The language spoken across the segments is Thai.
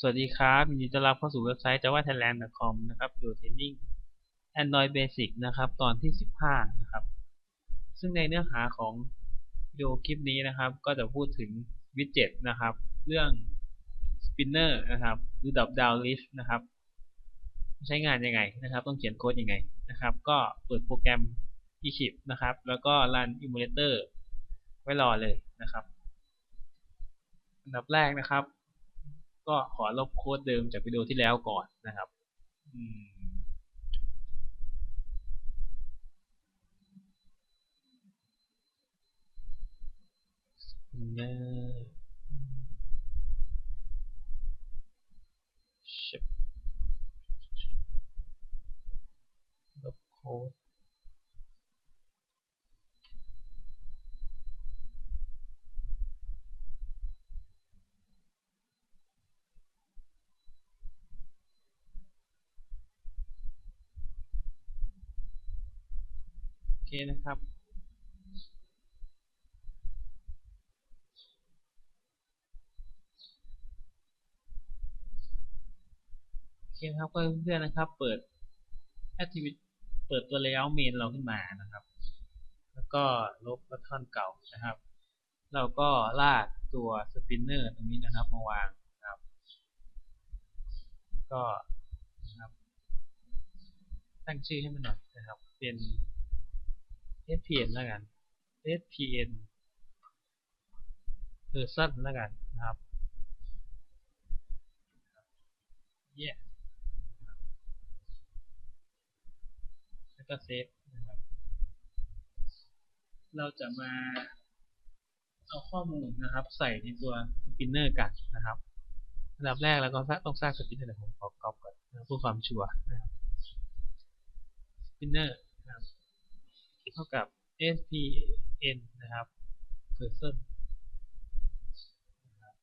สวัสดีครับยินดีต้อนรับเข้าสู่เว็บไซต์ javathailand.com นะครับดูเทรนนิ่ง Android Basic นะครับ ตอนที่ 15 นะครับ ซึ่งในเนื้อหาของวิดีโอคลิปนี้นะครับ ก็จะพูดถึงวิดเจ็ตนะครับ เรื่อง Spinner นะครับ หรือ Drop Down List นะครับ ใช้งานยังไงนะครับ ต้องเขียนโค้ดยังไงนะครับ ก็เปิดโปรแกรม eClip นะครับ แล้วก็ run emulator ไว้รอเลยนะครับ อันดับแรกนะครับ ก็ขอลบโค้ดเดิมจากวิดีโอที่แล้วก่อนนะครับลบโค้ด เคนะครับ โอเคครับเพื่อนๆนะครับ เปิด activity เปิดตัว layout main เราขึ้นมานะครับ แล้วก็ลบบัตทอนเก่านะครับ เราก็ลากตัว spinner ตรงนี้นะครับมาวางนะครับ ก็นะครับ ตั้งชื่อให้มันหน่อยนะครับ เป็น spn แล้วกัน spn person แล้วกันนะครับ yeah แล้วก็เซฟนะครับ เราจะมาเอาข้อมูลนะครับ ใส่ในตัวสปินเนอร์กันนะครับอันดับแรกเราก็ต้องสร้างสปินเนอร์ผมขอกรอบก่อนเพื่อความชัวร์นะครับสปินเนอร์ ท่ากับ spn นะครับ person นะครับ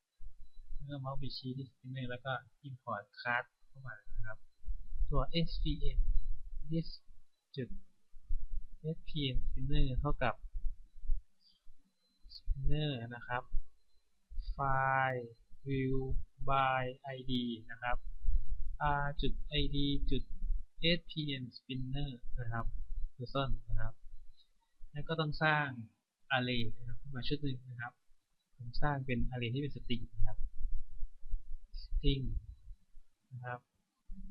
แล้วก็เมาส์ไปชี้ที่ spinner แล้วก็ import class เข้ามานะครับ ตัว spn this จุด spn spinner เท่ากับ spinner นะครับ file view by id นะครับ r จุด id จุด spn spinner นะครับ person นะครับ แล้วก็ต้องสร้าง array นะครับมาชุดหนึ่งนะครับ ผมสร้างเป็น array ที่เป็น string นะครับ string นะครับ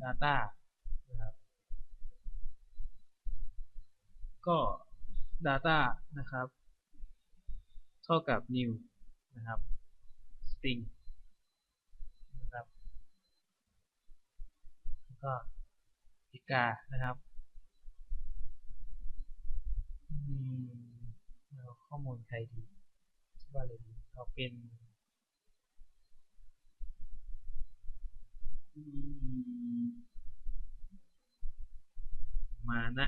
data นะครับก็ data นะครับ เท่ากับ new นะครับ string นะครับแล้วก็อีกานะครับ เราข้อมูลใครดีว่าเลยเอาเป็นมานะ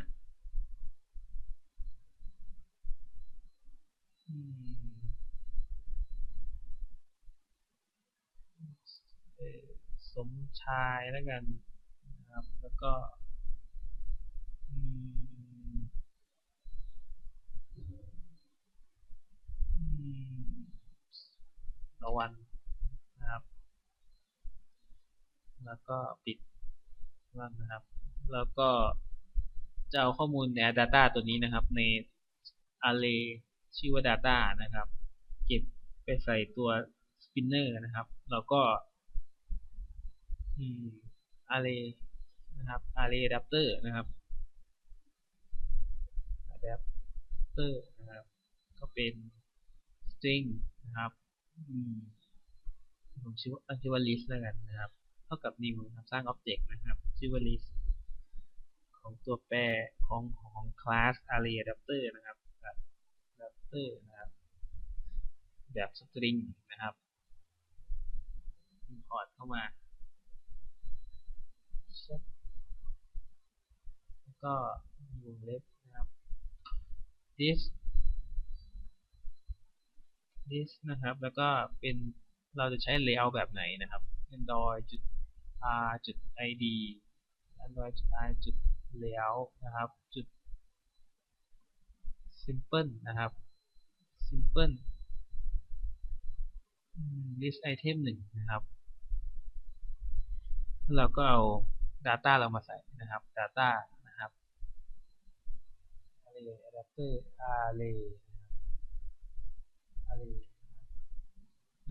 สมชายแล้วกันนะครับ แล้วก็ ตะวันนะครับ แล้วก็ปิดว่างนะครับ แล้วก็จะเอาข้อมูลใน data ตัวนี้นะครับ ใน array ชื่อว่า data นะครับ เก็บไปใส่ตัว spinner นะครับ แล้วก็ array นะครับ array adapter นะครับ adapter นะครับ ก็เป็น string นะครับ ผมชื่อว่าชื่อว่า list แล้วกันนะครับ เท่ากับ new นะครับสร้าง object นะครับ ชื่อว่า list ของตัวแปรของของ class array adapter นะครับ adapter นะครับ แบบ string นะครับ import เข้ามาแล้วก็วงเล็บนะครับ this this นะครับ แล้วก็เป็นเราจะใช้ layout แบบไหนนะครับ android จุด r จุด id android จุด i จุด layout นะครับ จุด simple นะครับ simple list item 1นะครับแล้วเราก็เอา Data เรามาใส่นะครับ Data นะครับ Array Adapter Array นะครับ Array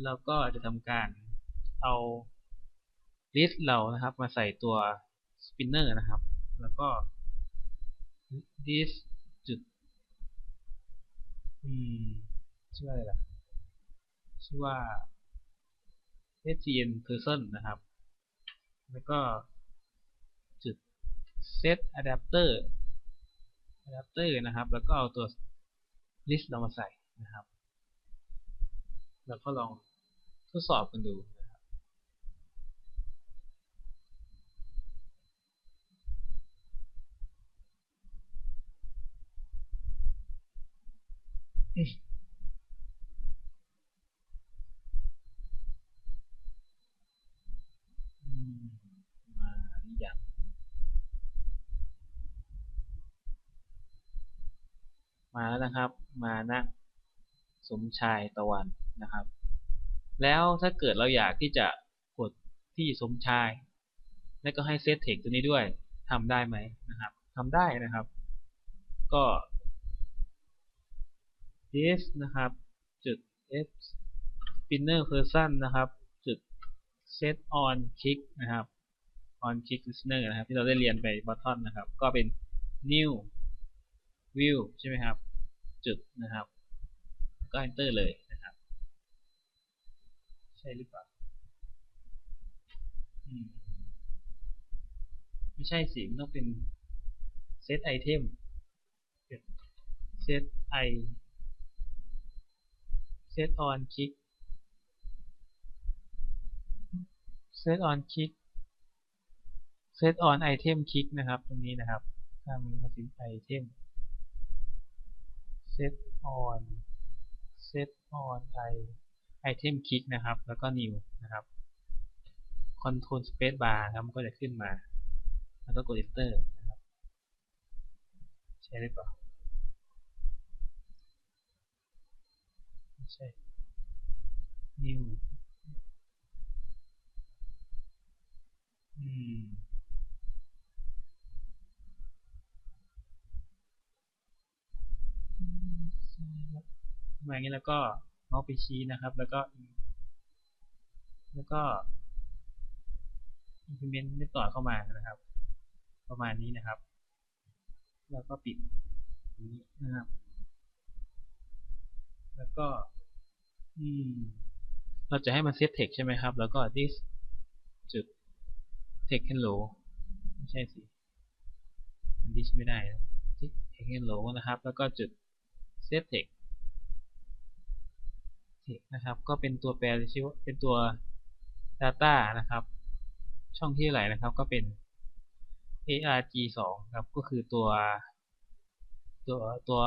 เราก็จะทำการเอา list เรานะครับ มาใส่ตัว spinner นะครับ แล้วก็ this จุดอืมชื่ออะไรล่ะ ชื่อว่า stn person นะครับ แล้วก็จุด set adapter adapter นะครับ แล้วก็เอาตัว list เรามาใส่นะครับ แล้วก็ลองทดสอบกันดูนะครับมาอยังมาแล้วนะครับ มานะสมชายตะวัน นะครับ แล้วถ้าเกิดเราอยากที่จะกดที่สมชาย แล้วก็ให้เซตเทคตัวนี้ด้วยทำได้ไหมนะครับทำได้นะครับ ก็ this นะครับ จุด f spinner person นะครับ จุด set on click นะครับ on click listener นะครับ ที่เราได้เรียนไป button นะครับ ก็เป็น new view ใช่ไหมครับ จุดนะครับ ก็ enter เลย ใช่หรือเปล่าไม่ใช่สิมันต้องเป็นเซตไอเทมเซตไอเซตออนคลิกเซตออนคลิกเซตออนไอเทมคลิกนะครับ ตรงนี้นะครับ ถ้ามีภาษีไอเทมเซตออนเซตออนไอ item click นะครับ แล้วก็ new นะครับ control space bar ครับมันก็จะขึ้นมา แล้วก็กด enter นะครับ ใช่หรือเปล่าไม่ใช่ new อืมมาอย่างนี้แล้วก็ เมาส์ไปชี้นะครับ แล้วก็ แล้วก็ implement ไม่ต่อเข้ามานะครับ ประมาณนี้นะครับ แล้วก็ปิดนี้นะครับ แล้วก็ อืม เราจะให้มัน set text ใช่ไหมครับ แล้วก็ this จุด text hello ไม่ใช่สิ this ไม่ได้นะ text hello นะครับ แล้วก็จุด set text นะครับ ก็เป็นตัวแปรชื่อว่าเป็นตัว data นะครับ ช่องที่ไหนนะครับก็เป็น arg2 ครับ ก็คือตัว ตัวตัว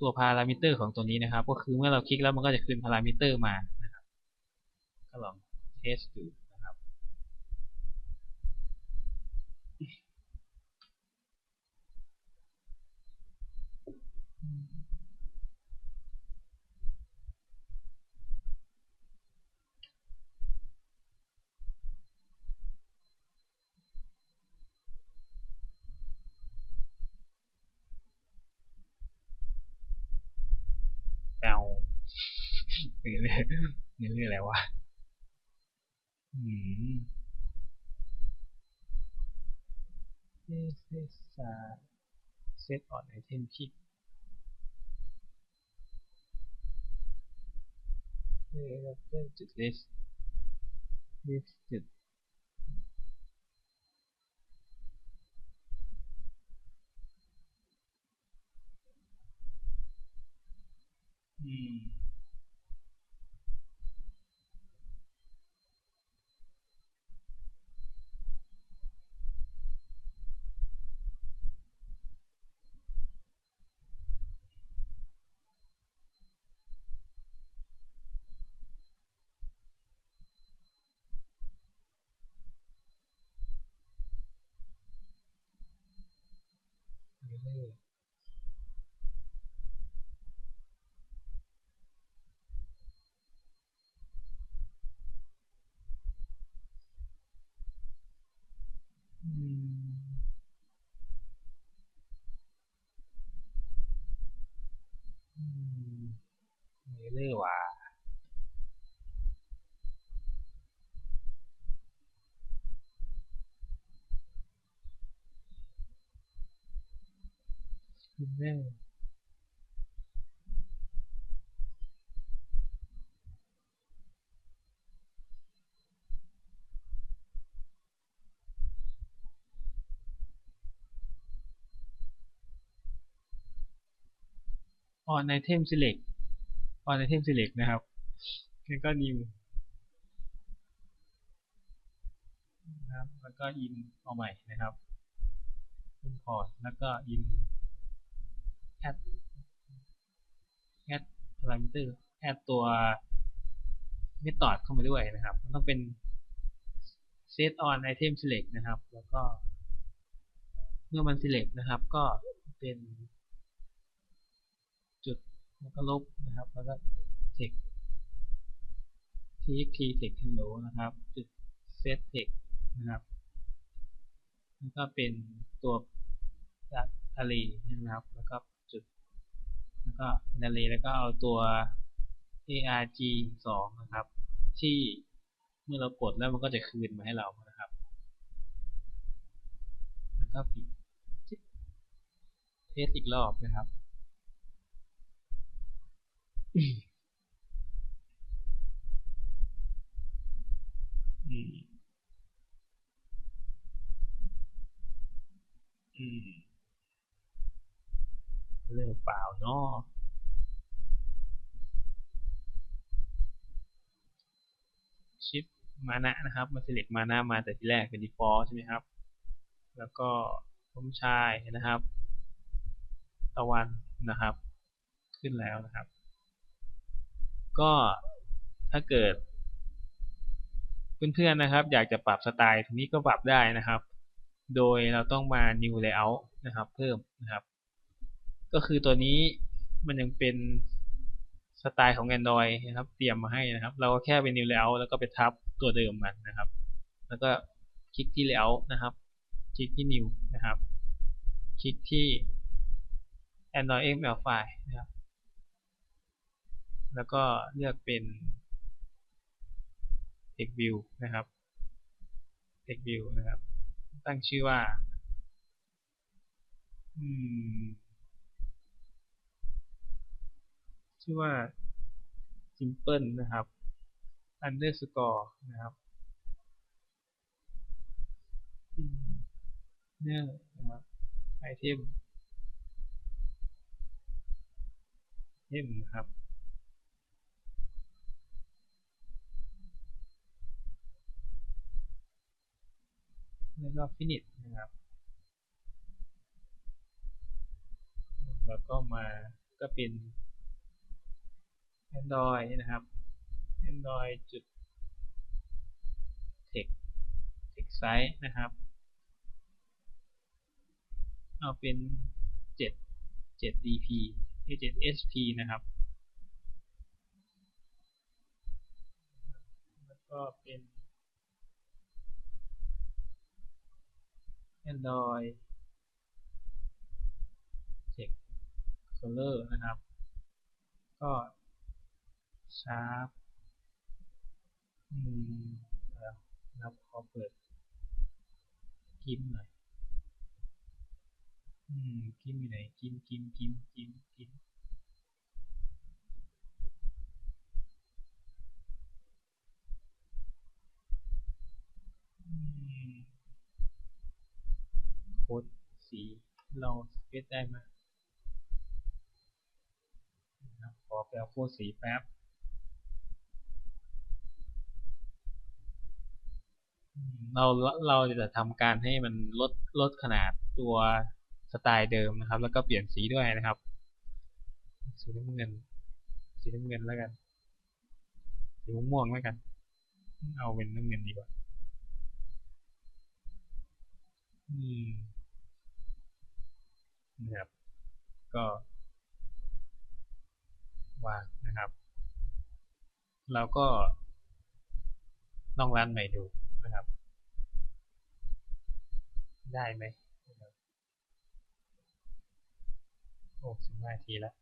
ตัวพารามิเตอร์ของตัวนี้นะครับ ก็คือเมื่อเราคลิกแล้วมันก็จะคืนพารามิเตอร์มานะครับก็ลองเทสดูนะครับ แปว นี่เรื่องนี่เรื่องอะไรวะอืม this is a set on item kit เออแล้วก็จุด list list จุด นี้เอยว่าแม่ออนไอเทม select on item select นะครับแล้วก็ new นะครับแล้วก็ in เอาใหม่นะครับ import แล้วก็ in add add parameter add ตัว method เข้ามาด้วยนะครับ มันต้องเป็น set on item select นะครับ แล้วก็เมื่อมัน select นะครับ ก็เป็น แล้วก็ลบนะครับ แล้วก็ text txt text hello นะครับ จุด set text นะครับ แล้วก็เป็นตัว array นะครับ แล้วก็จุด แล้วก็ array แล้วก็เอาตัว arg 2นะครับ ที่เมื่อเรากดแล้วมันก็จะคืนมาให้เรานะครับ แล้วก็ปิดเทสอีกรอบนะครับ อืม อืมเลิกเปล่าเนาะชิปมานะนะครับ มา select มานะมาแต่ที่แรกเป็น default ใช่ไหมครับ แล้วก็สมชายนะครับ ตะวันนะครับ ขึ้นแล้วนะครับ ก็ถ้าเกิด เพื่อนๆนะครับ อยากจะปรับสไตล์ตรงนี้ก็ปรับได้นะครับ โดยเราต้องมา new layout นะครับ เพิ่มนะครับ ก็คือตัวนี้มันยังเป็นสไตล์ของ Android นะครับ เตรียมมาให้นะครับ เราก็แค่เป็น new layout แล้วก็ไปทับตัวเดิมมันนะครับ แล้วก็คลิกที่ layout นะครับ คลิกที่ new นะครับ คลิกที่ Android XML file นะครับ แล้วก็เลือกเป็น text view นะครับ text view นะครับ ตั้งชื่อว่าชื่อว่า simple นะครับ underscore นะครับ inner นะครับ item item นะครับ แล้วก็ finish นะครับ แล้วก็มาก็เป็น Android นะครับ Android จุด text text size นะครับ เอาเป็น 7 7 dp 7 sp นะครับ แล้วก็เป็น Android text color นะครับ ก็ sharp อืมนะครับขอเปิดกิมหน่อยอืมกิมอยู่ไหนกิมกิมกิมกิมกิมอืม โค้ดสีเราสเก็ตได้ไหมครับขอไปเอาโค้ดสีแป๊บเราเราจะทำการให้มันลดลดขนาดตัวสไตล์เดิมนะครับ แล้วก็เปลี่ยนสีด้วยนะครับ สีน้ำเงิน สีน้ำเงินแล้วกันสีม่วงแล้วกัน เอาเป็นน้ำเงินดีกว่า อืม นะครับ ก็วางนะครับ เราก็ลองรันใหม่ดูนะครับ ได้ไหมโอ้สิบห้าทีแล้ว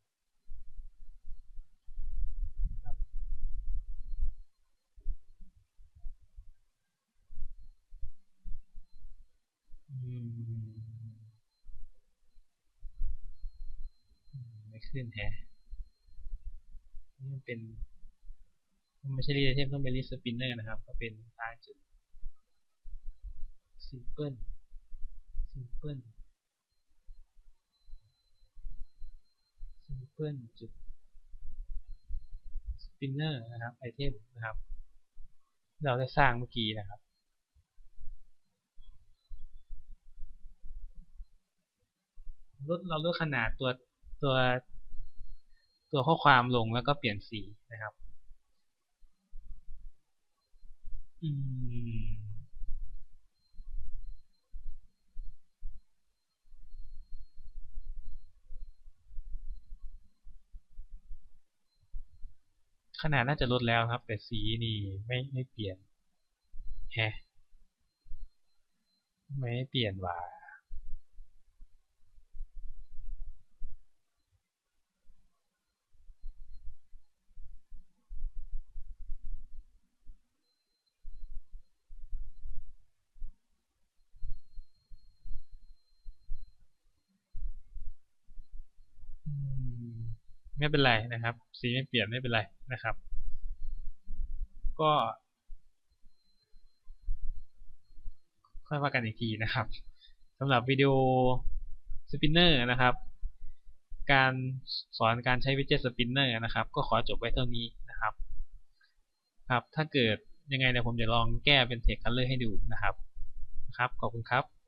อืมขึ้นแฮะนี่มันเป็นไม่ใช่รีดไอเทมต้องเป็นรีสปินเนอร์นะครับ ก็เป็นตางจุด simple simple simple จุด spinner นะครับไอเทมนะครับ เราได้สร้างเมื่อกี้นะครับ ลดเราลดขนาดตัวตัวตัวข้อความลงแล้วก็เปลี่ยนสีนะครับอืมขนาดน่าจะลดแล้วครับ แต่สีนี่ไม่ไม่เปลี่ยนแฮะไม่เปลี่ยนว่ะ อืม ไม่เป็นไรนะครับ สีไม่เปลี่ยนไม่เป็นไรนะครับ ก็ ค่อยว่ากันอีกทีนะครับสำหรับวิดีโอสปินเนอร์นะครับ การสอนการใช้วิดเจ็ตสปินเนอร์นะครับ ก็ขอจบไว้เท่านี้นะครับ ครับ ถ้าเกิดยังไงเนี่ยผมจะลองแก้เป็นเทคคัลเลอร์ให้ดูนะครับ ครับ ขอบคุณครับ